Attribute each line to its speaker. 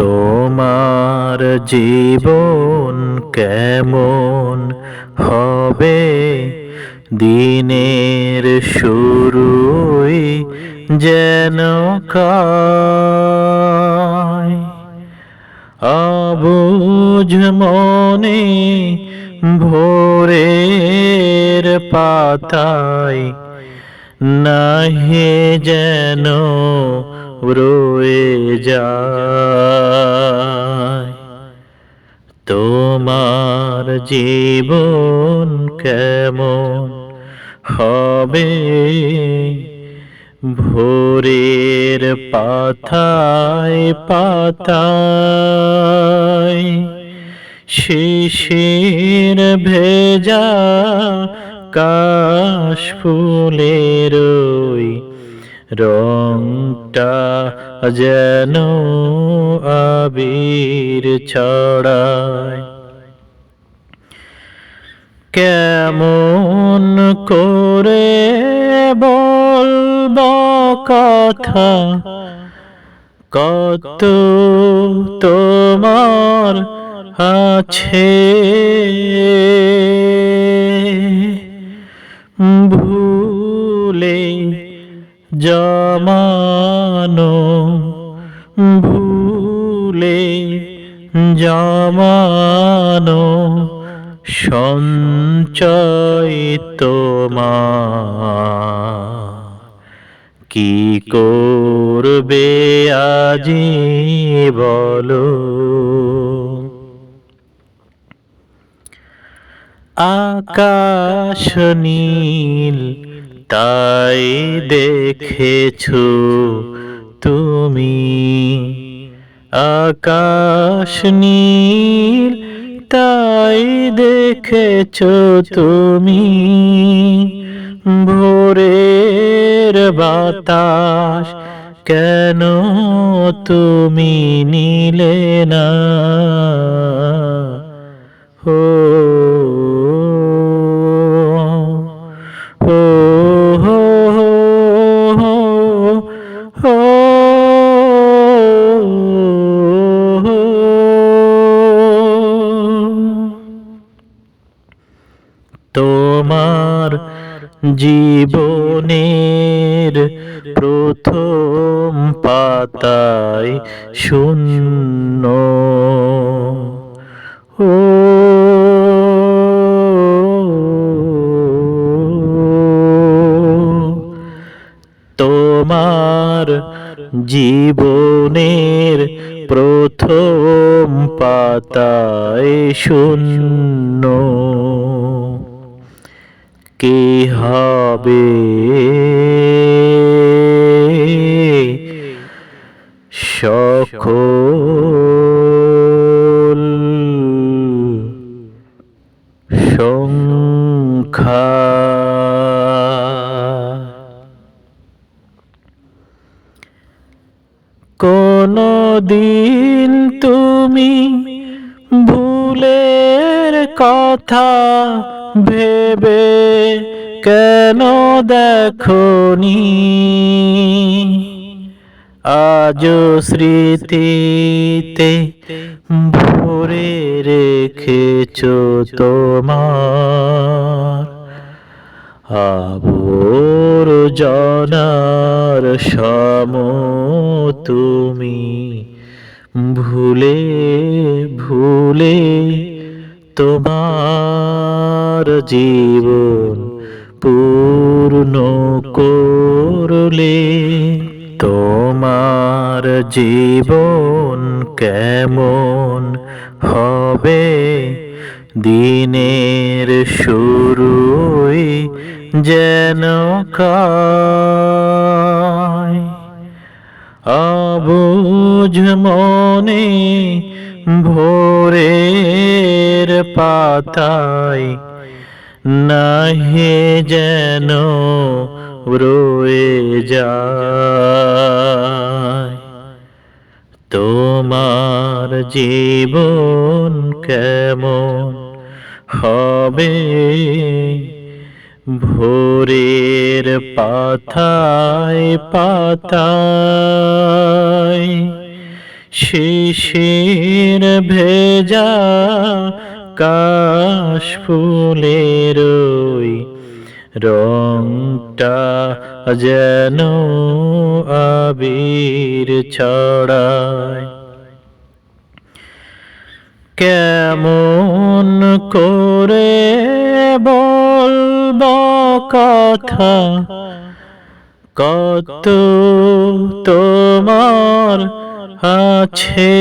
Speaker 1: তোমার জীবন কেমন হবে? দিনের শুরুই যেন অবুঝ মনে ভোরের পাতায় নাহে যেন রয়ে যায়। তোমার জীবন কেমন হবে? ভোরের পাথায় পাতায় শিশির ভেজা কাশ ফুলের রংটা যেন আবির ছড়ায়। কেমন করে বলব কথা? কত তোমার আছে? ভুলে জমানো ভুলে জমানো সঞ্চয় তোমার। কি করবে আজি বলো? আকাশ নীল, তাই দেখেছ তুমি। আকাশ নীল, তাই দেখেছ তুমি। ভোরের বাতাস, কেন তুমি নিলে না? হো তোমার জীবনের প্রথম পাতায় শূন্য। ও তোমার জীবনের প্রথম পাতায় শূন্য। কে হবে? সকল কোনো দিন তুমি ভুলের কথা ভেবে কেন দেখনি? আজ স্মৃতিতে ভরে রেখেছ তোমার আবর জনার সম তুমি ভুলে ভুলে তোমার জীবন পূর্ণ করলে তোমার জীবন কেমন হবে? দিনের শুরুই যেন অবুঝ মনে ভোরের পাতায় নাহে যেন রয়ে যায়। তোমার জীবন কেমন হবে? ভোরের পাথায় পাতায় শিশির ভেজা কাশ ফুলের রংটা যেন আবির ছড়ায়। কেমন করে বলব কথা? কত তোমার আছে?